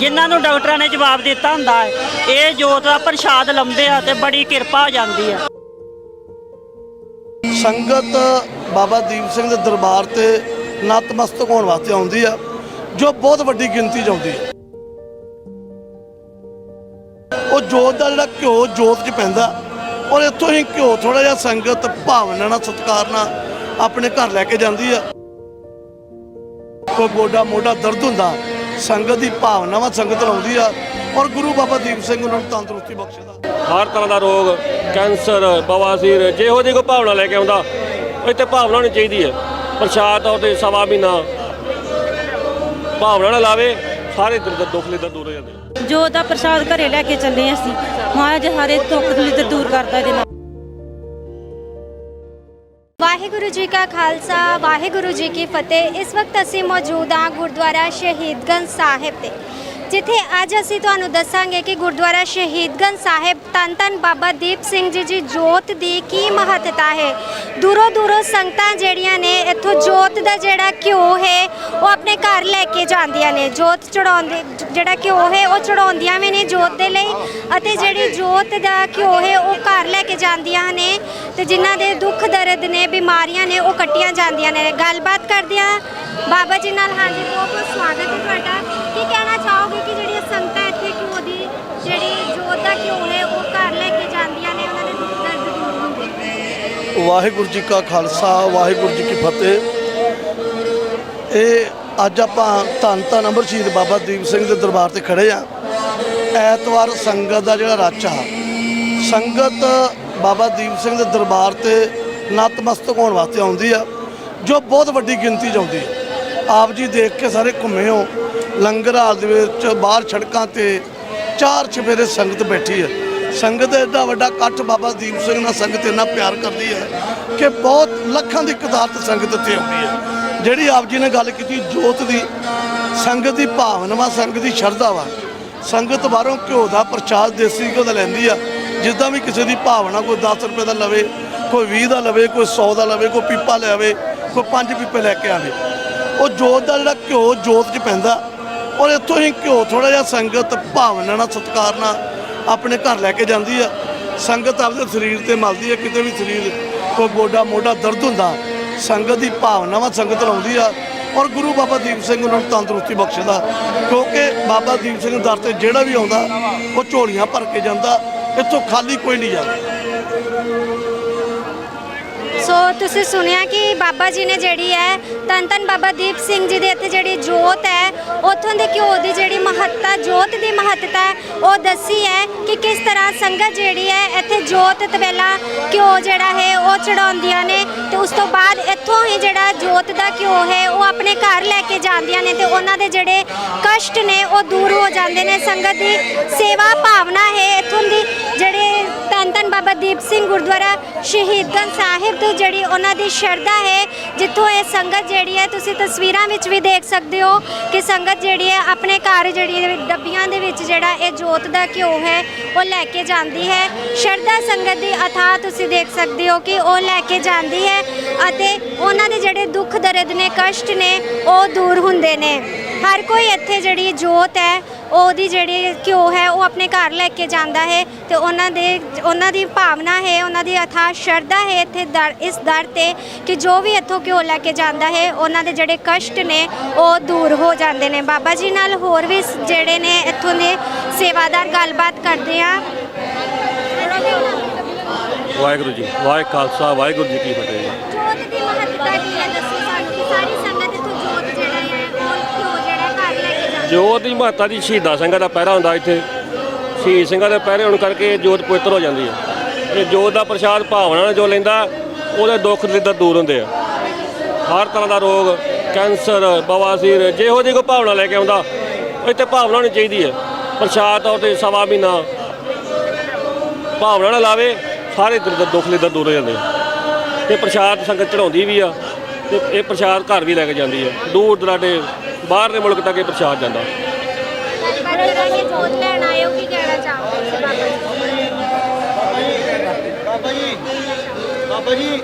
ਜਿਨ੍ਹਾਂ ਨੂੰ ਡਾਕਟਰਾਂ ਨੇ ਜਵਾਬ ਦਿੱਤਾ ਹੁੰਦਾ ਹੈ, ਇਹ ਜੋਤ ਦਾ ਪ੍ਰਸ਼ਾਦ ਲਾਉਂਦੇ ਆ ਤੇ ਬੜੀ ਕਿਰਪਾ ਹੋ ਜਾਂਦੀ ਆ ਸੰਗਤ ਬਾਬਾ ਦੀਪ ਸਿੰਘ ਦੇ ਦਰਬਾਰ ਤੇ ਨਤਮਸਤਕ ਹੋਣ ਵਾਸਤੇ ਆਉਂਦੀ ਆ, ਜੋ ਬਹੁਤ ਵੱਡੀ ਗਿਣਤੀ 'ਚ ਆਉਂਦੀ ਆ। ਉਹ ਜੋਤ ਦਾ ਜਿਹੜਾ ਘਿਓ ਜੋਤ 'ਚ ਪੈਂਦਾ, ਔਰ ਇੱਥੋਂ ਹੀ ਘਿਓ ਥੋੜਾ ਜਿਹਾ ਸੰਗਤ ਭਾਵਨਾ ਨਾਲ ਸਤਿਕਾਰ ਨਾਲ ਆਪਣੇ ਘਰ ਲੈ ਕੇ ਜਾਂਦੀ ਆ। ਕੋਈ ਗੋਡਾ ਮੋਢਾ ਦਰਦ ਹੁੰਦਾ ਸੰਗਤ ਦੀ ਭਾਵਨਾ ਵਾ ਸੰਗਤ ਲਾਉਂਦੀ ਆ ਔਰ ਗੁਰੂ ਬਾਬਾ ਦੀਪ ਸਿੰਘ ਉਹਨਾਂ ਨੂੰ ਤੰਦਰੁਸਤੀ ਬਖਸ਼ਦਾ। ਹਰ ਤਰ੍ਹਾਂ ਦਾ ਰੋਗ ਕੈਂਸਰ ਬਵਾਸੀਰ ਜਿਹੋ ਜਿਹੀ ਕੋਈ ਭਾਵਨਾ ਲੈ ਕੇ ਆਉਂਦਾ ਇੱਥੇ ਭਾਵਨਾ ਹੋਣੀ ਚਾਹੀਦੀ ਹੈ। ਪ੍ਰਸ਼ਾਦ ਉਹ ਤੇ ਸਵਾ ਮਹੀਨਾ। ਭਾਵਨਾ ਨਾਲ ਲਾਵੇ ਸਾਰੇ ਦਿਲ ਦੇ ਦੁੱਖ ਲਈ ਦੂਰ ਹੋ ਜਾਂਦੇ ਜੋ ਦਾ ਪ੍ਰਸ਼ਾਦ ਘਰੇ ਲੈ ਕੇ ਚੱਲੇ ਅਸੀਂ ਮਹਾਰਾਜ ਹਰੇ ਦੁੱਖ ਦਲਿੱਦਰ ਦੂਰ ਕਰਦਾ ਇਹਦੇ ਨਾਲ। ਵਾਹਿਗੁਰੂ ਜੀ ਕਾ ਖਾਲਸਾ ਵਾਹਿਗੁਰੂ ਜੀ ਕੀ ਫਤਿਹ। ਇਸ ਵਕਤ ਅਸੀਂ ਮੌਜੂਦ ਹਾਂ ਗੁਰਦੁਆਰਾ ਸ਼ਹੀਦਗੰਜ ਸਾਹਿਬ ਤੇ। ਜਿੱਥੇ ਅੱਜ ਅਸੀਂ ਤੁਹਾਨੂੰ ਦੱਸਾਂਗੇ ਕਿ ਗੁਰਦੁਆਰਾ ਸ਼ਹੀਦਗੰਜ ਸਾਹਿਬ ਧੰਨ ਧੰਨ ਬਾਬਾ ਦੀਪ ਸਿੰਘ ਜੀ ਜੀ ਜੋਤ ਦੀ ਕੀ ਮਹੱਤਤਾ ਹੈ? ਦੂਰੋਂ ਦੂਰੋਂ ਸੰਗਤਾਂ ਜਿਹੜੀਆਂ ਨੇ ਇੱਥੋਂ ਜੋਤ ਦਾ ਜਿਹੜਾ ਘਿਓ ਹੈ ਉਹ ਆਪਣੇ ਘਰ ਲੈ ਕੇ ਜਾਂਦੀਆਂ ਨੇ। ਜੋਤ ਚੜਾਉਂਦੇ ਜਿਹੜਾ ਘਿਓ ਹੈ ਉਹ ਚੜਾਉਂਦੀਆਂ ਵੀ ਨੇ ਜੋਤ ਦੇ ਲਈ ਅਤੇ ਜਿਹੜੀ ਜੋਤ ਦਾ ਘਿਓ ਹੈ ਉਹ ਘਰ ਕੇ ਜਾਂਦੀਆਂ ਨੇ ਤੇ ਜਿਨ੍ਹਾਂ ਦੇ ਦੁੱਖ ਦਰਦ ਨੇ, ਬਿਮਾਰੀਆਂ ਨੇ, ਉਹ ਕੱਟੀਆਂ ਜਾਂਦੀਆਂ ਨੇ। ਗੱਲਬਾਤ ਕਰਦੇ ਹਾਂ ਬਾਬਾ ਜੀ ਨਾਲ। ਹਾਂਜੀ, ਬਹੁਤ ਬਹੁਤ ਸਵਾਗਤ ਹੈ ਤੁਹਾਡਾ। ਕੀ ਕਹਿਣਾ ਚਾਹੋਗੇ ਕਿ ਜਿਹੜੀਆਂ ਸੰਗਤਾਂ ਇੱਥੇ ਘਿਓ ਦੀ, ਜਿਹੜੀ ਜੋਤ ਦਾ ਘਿਓ ਹੈ, ਉਹ ਘਰ ਲੈ ਕੇ ਜਾਂਦੀਆਂ ਨੇ, ਉਹਨਾਂ ਦੇ ਦੁੱਖ ਦਰਦ ਦੂਰ ਹੁੰਦੇ ਵਾਹਿਗੁਰੂ ਜੀ ਕਾ ਖਾਲਸਾ, ਵਾਹਿਗੁਰੂ ਜੀ ਕੀ ਫਤਿਹ। ਇਹ ਅੱਜ ਆਪਾਂ ਧੰਨ ਧੰਨ ਅਮਰ ਸ਼ਹੀਦ ਬਾਬਾ ਦੀਪ ਸਿੰਘ ਦੇ ਦਰਬਾਰ ਤੇ ਖੜੇ ਆ ਐਤਵਾਰ ਸੰਗਤ ਦਾ ਜਿਹੜਾ ਰੱਛ ਆ ਸੰਗਤ ਬਾਬਾ ਦੀਪ ਸਿੰਘ ਦੇ ਦਰਬਾਰ ਤੇ ਨਤਮਸਤਕ ਹੋਣ ਵਾਸਤੇ ਆਉਂਦੀ ਆ, ਜੋ ਬਹੁਤ ਵੱਡੀ ਗਿਣਤੀ 'ਚ ਆਉਂਦੀ ਆ। ਆਪ ਜੀ ਦੇਖ ਕੇ ਸਾਰੇ ਘੁੰਮੇ ਹੋ, ਲੰਗਰ ਹਾਲ ਦੇ ਵਿੱਚ ਬਾਹਰ ਸੜਕਾਂ ਤੇ ਚਾਰ ਚਫੇਰੇ ਸੰਗਤ ਬੈਠੀ ਹੈ ਸੰਗਤ ਦਾ ਵੱਡਾ ਇਕੱਠ ਬਾਬਾ ਦੀਪ ਸਿੰਘ ਨਾਲ ਸੰਗਤ ਇੰਨਾ ਪਿਆਰ ਕਰਦੀ ਹੈ ਕਿ ਬਹੁਤ ਲੱਖਾਂ ਦੀ ਕਤਾਰ ਤੇ ਸੰਗਤ ਇੱਥੇ ਆਉਂਦੀ ਹੈ ਜਿਹੜੀ ਆਪ ਜੀ ਨੇ ਗੱਲ ਕੀਤੀ, ਜੋਤ ਦੀ, ਸੰਗਤ ਦੀ ਭਾਵਨਾ ਵਾ ਸੰਗਤ ਦੀ ਸ਼ਰਧਾ ਵਾ। ਸੰਗਤ ਬਾਹਰੋਂ ਘਿਓ ਦਾ ਪ੍ਰਸ਼ਾਦ ਦੇਸੀ ਘਿਓ ਦਾ ਲੈਂਦੀ ਆ। ਜਿੱਦਾਂ ਵੀ ਕਿਸੇ ਦੀ ਭਾਵਨਾ ਕੋਈ 10 ਰੁਪਏ ਦਾ ਲਵੇ, ਕੋਈ 20 ਦਾ ਲਵੇ, ਕੋਈ 100 ਦਾ ਲਵੇ, ਕੋਈ ਪੀਪਾ ਲਿਆਵੇ ਕੋਈ ਪੰਜ ਪੀਪੇ ਲੈ ਕੇ ਆਵੇ, ਉਹ ਜੋਤ ਦਾ ਜਿਹੜਾ ਘਿਓ ਜੋਤ 'ਚ ਪੈਂਦਾ, ਔਰ ਇੱਥੋਂ ਹੀ ਘਿਓ ਥੋੜਾ ਜਿਹਾ ਸੰਗਤ ਭਾਵਨਾ ਨਾਲ, ਸਤਿਕਾਰ ਨਾਲ ਆਪਣੇ ਘਰ ਲੈ ਕੇ ਜਾਂਦੀ ਆ। ਸੰਗਤ ਆਪਦੇ ਸਰੀਰ ਤੇ ਮਲਦੀ ਹੈ ਕਿਤੇ ਵੀ ਸਰੀਰ ਕੋਈ ਗੋਡਾ ਮੋਢਾ ਦਰਦ ਹੁੰਦਾ, ਸੰਗਤ ਦੀ ਭਾਵਨਾਵਾਂ ਸੰਗਤ ਲਾਉਂਦੀ ਆ। ਔਰ ਗੁਰੂ ਬਾਬਾ ਦੀਪ ਸਿੰਘ ਉਹਨਾਂ ਨੂੰ ਤੰਦਰੁਸਤੀ ਬਖਸ਼ਦਾ, ਕਿਉਂਕਿ ਬਾਬਾ ਦੀਪ ਸਿੰਘ ਦਰ ਤੇ ਜਿਹੜਾ ਵੀ ਆਉਂਦਾ, ਉਹ ਝੋਲੀਆਂ ਭਰ ਕੇ ਜਾਂਦਾ ਇੱਥੋਂ ਖਾਲੀ ਕੋਈ ਨਹੀਂ ਜਾਂਦਾ। ਸੋ ਤੁਸੀਂ ਸੁਣਿਆ ਕਿ ਬਾਬਾ ਜੀ ਨੇ ਜਿਹੜੀ ਹੈ ਧੰਨ ਧੰਨ ਬਾਬਾ ਦੀਪ ਸਿੰਘ ਜੀ ਦੇ ਇੱਥੇ ਜਿਹੜੀ ਜੋਤ ਹੈ ਉੱਥੋਂ ਦੇ ਘਿਓ ਦੀ ਜਿਹੜੀ ਮਹੱਤਤਾ ਜੋਤ ਦੀ ਮਹੱਤਤਾ ਹੈ, ਉਹ ਦੱਸੀ ਹੈ ਕਿ ਕਿਸ ਤਰ੍ਹਾਂ ਸੰਗਤ ਜਿਹੜੀ ਹੈ ਇੱਥੇ ਜੋਤ ਤਵੇਲਾ ਘਿਓ ਜਿਹੜਾ ਹੈ ਉਹ ਚੜਾਉਂਦੀਆਂ ਨੇ ਤੇ ਉਸ ਤੋਂ ਬਾਅਦ ਇੱਥੋਂ ਹੀ ਜਿਹੜਾ ਜੋਤ ਦਾ ਘਿਓ ਹੈ ਉਹ ਆਪਣੇ ਘਰ ਲੈ ਕੇ ਜਾਂਦੀਆਂ ਨੇ ਤੇ ਉਹਨਾਂ ਦੇ ਜਿਹੜੇ ਕਸ਼ਟ ਨੇ ਉਹ ਦੂਰ ਹੋ ਜਾਂਦੇ ਨੇ। ਸੰਗਤ ਦੀ ਸੇਵਾ ਭਾਵਨਾ ਹੈ ਇੱਥੋਂ ਦੀ ਧੰਨ ਧੰਨ ਬਾਬਾ ਦੀਪ ਸਿੰਘ ਗੁਰਦੁਆਰਾ ਸ਼ਹੀਦਗੰਜ ਸਾਹਿਬ ਤੋਂ ਜਿਹੜੀ ਉਹਨਾਂ ਦੀ ਸ਼ਰਧਾ ਹੈ, ਜਿੱਥੋਂ ਇਹ ਸੰਗਤ ਜਿਹੜੀ ਹੈ, ਤੁਸੀਂ ਤਸਵੀਰਾਂ ਵਿੱਚ ਵੀ ਦੇਖ ਸਕਦੇ ਹੋ ਕਿ ਸੰਗਤ ਜਿਹੜੀ ਹੈ ਆਪਣੇ ਘਰ ਜਿਹੜੀ ਹੈ, ਡੱਬੀਆਂ ਦੇ ਵਿੱਚ ਜਿਹੜਾ ਇਹ ਜੋਤ ਦਾ ਘਿਓ ਹੈ, ਉਹ ਲੈ ਕੇ ਜਾਂਦੀ ਹੈ। ਸ਼ਰਧਾ ਸੰਗਤ ਦੀ ਅਥਾਹ ਤੁਸੀਂ ਦੇਖ ਸਕਦੇ ਹੋ ਕਿ ਉਹ ਲੈ ਕੇ ਜਾਂਦੀ ਹੈ ਅਤੇ ਉਹਨਾਂ ਦੇ ਜਿਹੜੇ ਦੁੱਖ ਦਰਦ ਨੇ, ਕਸ਼ਟ ਨੇ, ਉਹ ਦੂਰ ਹੁੰਦੇ ਨੇ। ਹਰ ਕੋਈ ਇੱਥੇ ਜਿਹੜੀ ਜੋਤ ਹੈ ਉਹਦੀ ਜਿਹੜੀ ਘਿਓ ਹੈ, ਉਹ ਆਪਣੇ ਘਰ ਲੈ ਕੇ ਜਾਂਦਾ ਹੈ ਤੇ ਉਹਨਾਂ ਦੇ, ਉਹਨਾਂ ਦੀ ਭਾਵਨਾ ਹੈ, ਉਹਨਾਂ ਦੀ ਅਥਾ ਸ਼ਰਧਾ ਹੈ ਇੱਥੇ ਦਰ, ਇਸ ਦਰ ਤੇ ਕਿ ਜੋ ਵੀ ਇੱਥੋਂ ਘਿਓ ਲੈ ਕੇ ਜਾਂਦਾ ਹੈ, ਉਹਨਾਂ ਦੇ ਜਿਹੜੇ ਕਸ਼ਟ ਨੇ, ਉਹ ਦੂਰ ਹੋ ਜਾਂਦੇ ਨੇ। ਬਾਬਾ ਜੀ ਨਾਲ ਹੋਰ ਵੀ ਜਿਹੜੇ ਨੇ ਇੱਥੋਂ ਦੇ ਸੇਵਾਦਾਰ ਗੱਲਬਾਤ ਕਰਦੇ ਆ ਵਾਹਿਗੁਰੂ ਜੀ, ਵਾਹਿ ਖਾਲਸਾ, ਵਾਹਿਗੁਰੂ ਜੀ ਕੀ ਫਤਿਹ ਜੋਤ ਦੀ ਮਹੱਤਤਾ ਦੀ ਸ਼ਹੀਦਾਂ ਸਿੰਘਾਂ ਦਾ ਪਹਿਰਾ ਹੁੰਦਾ ਇੱਥੇ। ਸ਼ਹੀਦ ਸਿੰਘਾਂ ਦੇ ਪਹਿਰੇ ਹੋਣ ਕਰਕੇ ਜੋਤ ਪਵਿੱਤਰ ਹੋ ਜਾਂਦੀ ਹੈ ਇਹ ਜੋਤ ਦਾ ਪ੍ਰਸ਼ਾਦ ਭਾਵਨਾ ਨਾਲ ਜੋ ਲੈਂਦਾ, ਉਹਦੇ ਦੁੱਖ ਦਲਿੱਦਰ ਦੂਰ ਹੁੰਦੇ ਆ। ਹਰ ਤਰ੍ਹਾਂ ਦਾ ਰੋਗ, ਕੈਂਸਰ ਬਵਾਸੀਰ ਜਿਹੋ ਜਿਹੀ ਕੋਈ ਭਾਵਨਾ ਲੈ ਕੇ ਆਉਂਦਾ, ਇੱਥੇ ਭਾਵਨਾ ਹੋਣੀ ਚਾਹੀਦੀ ਹੈ ਪ੍ਰਸ਼ਾਦ ਤੌਰ ਤੇ ਸਵਾ ਮਹੀਨਾ ਭਾਵਨਾ ਨਾਲ ਲਾਵੇ, ਸਾਰੇ ਦਿਲ ਦੁੱਖ ਲਈ ਦੂਰ ਹੋ ਜਾਂਦੇ ਆ। ਤੇ ਪ੍ਰਸ਼ਾਦ ਸੰਗਤ ਚੜਾਉਂਦੀ ਵੀ ਆ, ਤੇ ਇਹ ਪ੍ਰਸ਼ਾਦ ਘਰ ਵੀ ਲੈ ਕੇ ਜਾਂਦੀ ਹੈ ਦੂਰ ਦਰਾਡੇ ਬਾਹਰਲੇ ਮੁਲਕ ਤੱਕ ਇਹ ਪ੍ਰਸ਼ਾਦ ਜਾਂਦਾ। ਬਾਬਾ ਜੀ। ਬਾਬਾ ਜੀ।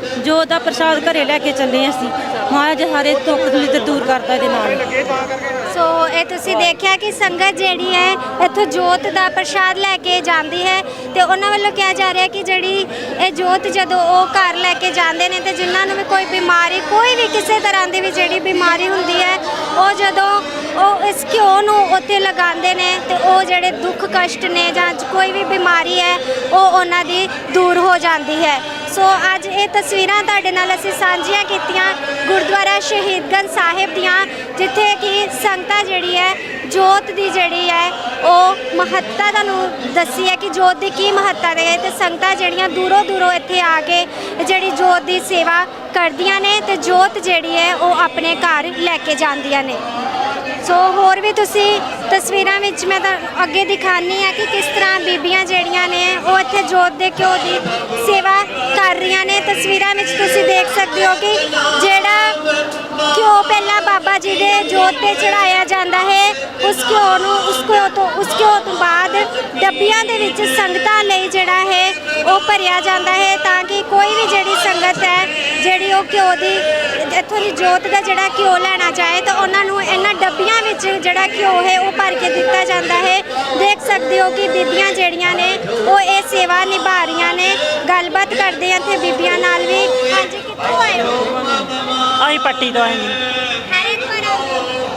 ਦਾ ਪ੍ਰਸ਼ਾਦ ਘਰੇ ਲੈ ਕੇ ਚੱਲੇ ਅਸੀਂ। ਮਹਾਰਾਜ ਹਰੇ ਦੁੱਖ ਦਲਿੱਦਰ ਦੂਰ ਕਰਦਾ ਇਹਦੇ ਨਾਲ। ਸੋ ਇਹ ਤੁਸੀਂ ਦੇਖਿਆ ਕਿ ਸੰਗਤ ਜਿਹੜੀ ਹੈ ਇੱਥੋਂ ਜੋਤ ਦਾ ਪ੍ਰਸ਼ਾਦ ਲੈ ਕੇ ਜਾਂਦੀ ਹੈ ਤੇ ਉਹਨਾਂ ਵੱਲੋਂ ਕਿਹਾ ਜਾ ਰਿਹਾ ਕਿ ਜਿਹੜੀ ਇਹ ਜੋਤ ਜਦੋਂ ਉਹ ਘਰ ਲੈ ਕੇ ਜਾਂਦੇ ਨੇ ਤੇ ਜਿਨ੍ਹਾਂ ਨੂੰ ਵੀ ਕੋਈ ਬਿਮਾਰੀ ਕੋਈ ਵੀ ਕਿਸੇ ਤਰ੍ਹਾਂ ਦੀ ਵੀ ਜਿਹੜੀ ਬਿਮਾਰੀ ਹੁੰਦੀ ਹੈ ਉਹ ਜਦੋਂ ਉਹ ਇਸ ਘਿਓ ਨੂੰ ਉੱਥੇ ਲਗਾਉਂਦੇ ਨੇ ਤੇ ਉਹ ਜਿਹੜੇ ਦੁੱਖ ਕਸ਼ਟ ਨੇ ਜਾਂ ਕੋਈ ਵੀ ਬਿਮਾਰੀ ਹੈ ਉਹ ਉਹਨਾਂ ਦੀ ਦੂਰ ਹੋ ਜਾਂਦੀ ਹੈ। ਸੋ ਅੱਜ ਇਹ ਤਸਵੀਰਾਂ ਤੁਹਾਡੇ ਨਾਲ ਅਸੀਂ ਸਾਂਝੀਆਂ ਕੀਤੀਆਂ ਗੁਰਦੁਆਰਾ ਸ਼ਹੀਦਗੰਜ ਸਾਹਿਬ ਦੀਆਂ, ਜਿੱਥੇ ਕਿ ਸੰਗਤਾਂ ਜਿਹੜੀ ਹੈ, ਜੋਤ ਦੀ ਜਿਹੜੀ ਹੈ, ਉਹ ਮਹੱਤਤਾ ਤੁਹਾਨੂੰ ਦੱਸੀ ਹੈ ਕਿ ਜੋਤ ਦੀ ਕੀ ਮਹੱਤਤਾ ਹੈ। ਤੇ ਸੰਗਤਾਂ ਜਿਹੜੀਆਂ ਦੂਰੋਂ ਦੂਰੋਂ ਇੱਥੇ ਆ ਕੇ ਜਿਹੜੀ ਜੋਤ ਦੀ ਸੇਵਾ ਕਰਦੀਆਂ ਨੇ ਤੇ ਜੋਤ ਜਿਹੜੀ ਹੈ, ਉਹ ਆਪਣੇ ਘਰ ਲੈ ਕੇ ਜਾਂਦੀਆਂ ਨੇ। ਸੋ ਹੋਰ ਵੀ ਤੁਸੀਂ ਤਸਵੀਰਾਂ ਵਿੱਚ ਮੈਂ ਤਾਂ ਅੱਗੇ ਦਿਖਾਣੀ ਆ ਕਿ ਕਿਸ ਤਰ੍ਹਾਂ ਬੀਬੀਆਂ ਜਿਹੜੀਆਂ ਨੇ, ਉਹ ਇੱਥੇ ਜੋਤ ਦੇ ਘਿਓ ਦੀ ਸੇਵਾ ਕਰ ਰਹੀਆਂ ਨੇ। ਤਸਵੀਰਾਂ ਵਿੱਚ ਤੁਸੀਂ ਦੇਖ ਸਕਦੇ ਹੋ ਕਿ ਜਿਹੜਾ ਘਿਓ ਪਹਿਲਾਂ ਬਾਬਾ ਜੀ ਦੇ ਜੋਤ ਤੇ ਚੜਾਇਆ ਜਾਂਦਾ ਹੈ, ਉਸ ਘਿਓ ਨੂੰ, ਉਸ ਘਿਓ ਤੋਂ ਡੱਬੀਆਂ ਦੇ ਵਿੱਚ ਸੰਗਤਾਂ ਲਈ ਜਿਹੜਾ ਹੈ ਉਹ ਭਰਿਆ ਜਾਂਦਾ ਹੈ ਤਾਂ ਕਿ ਕੋਈ ਵੀ ਜਿਹੜੀ ਸੰਗਤ ਹੈ ਜਿਹੜੀ ਉਹ ਘਿਓ ਦੀ ਇੱਥੋਂ ਦੀ ਜੋਤ ਦਾ ਜਿਹੜਾ ਘਿਓ ਲੈਣਾ ਚਾਹੇ ਤਾਂ ਉਹਨਾਂ ਨੂੰ ਇਹਨਾਂ ਡੱਬੀਆਂ ਵਿੱਚ ਜਿਹੜਾ ਘਿਓ ਹੈ ਉਹ ਭਰ ਕੇ ਦਿੱਤਾ ਜਾਂਦਾ ਹੈ। ਦੇਖ ਸਕਦੇ ਹੋ ਕਿ ਬੀਬੀਆਂ ਜਿਹੜੀਆਂ ਨੇ ਉਹ ਇਹ ਸੇਵਾ ਨਿਭਾ ਰਹੀਆਂ ਨੇ। ਗੱਲਬਾਤ ਕਰਦੇ ਆ ਇੱਥੇ ਬੀਬੀਆਂ ਨਾਲ ਵੀ। ਹਾਂਜੀ ਕਿੱਥੋਂ ਆਏ ਹੋ? ਅਸੀਂ ਪੱਟੀ ਤੋਂ ਆਏ ਜੀ।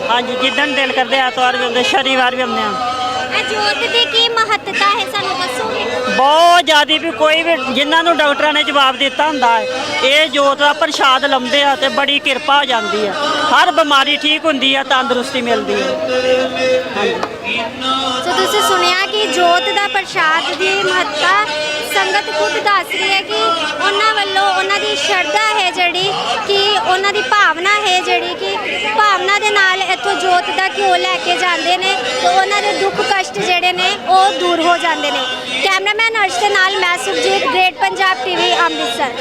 ਹਾਂਜੀ ਜਿੱਦਣ ਦਿਲ ਕਰਦੇ ਐਤਵਾਰ ਵੀ ਆਉਂਦੇ ਸ਼ਨੀਵਾਰ ਵੀ ਆਉਂਦੇ ਆ। ਇਹ ਜੋਤ ਦੀ ਕੀ ਮਹੱਤਤਾ ਹੈ ਸਾਨੂੰ ਦੱਸੋਗੇ ਬਹੁਤ ਜ਼ਿਆਦੀ ਵੀ ਕੋਈ ਵੀ ਜਿਨ੍ਹਾਂ ਨੂੰ ਡਾਕਟਰਾਂ ਨੇ ਜਵਾਬ ਦਿੱਤਾ ਹੁੰਦਾ ਹੈ ਇਹ ਜੋਤ ਦਾ ਪ੍ਰਸ਼ਾਦ ਲਾਉਂਦੇ ਆ ਤੇ ਬੜੀ ਕਿਰਪਾ ਹੋ ਜਾਂਦੀ ਆ ਹਰ ਬਿਮਾਰੀ ਠੀਕ ਹੁੰਦੀ ਆ ਤੰਦਰੁਸਤੀ ਮਿਲਦੀ ਹੈ। ਸੋ ਤੁਸੀਂ ਸੁਣਿਆ ਕਿ ਜੋਤ ਦਾ ਪ੍ਰਸ਼ਾਦ ਦੀ ਮਹੱਤਤਾ ਸੰਗਤ ਖੁਦ ਦੱਸ ਰਹੀ ਹੈ ਕਿ ਉਹਨਾਂ ਵੱਲੋਂ ਉਹਨਾਂ ਦੀ ਸ਼ਰਧਾ ਹੈ ਜਿਹੜੀ ਕਿ ਉਹਨਾਂ ਦੀ ਭਾਵਨਾ ਜੋਤ ਲੈ ਕੇ ਜਾਂਦੇ ਨੇ ਤੇ ਉਹਨਾਂ ਦੇ ਦੁੱਖ ਕਸ਼ਟ ਜਿਹੜੇ ਨੇ ਉਹ ਦੂਰ ਹੋ ਜਾਂਦੇ ਨੇ। ਕੈਮਰਾਮੈਨ ਅਰਸ਼ ਦੇ ਨਾਲ ਮੈਂ ਸੁਖਜੀਤ ਗ੍ਰੇਟ ਪੰਜਾਬ ਟੀਵੀ ਅੰਮ੍ਰਿਤਸਰ।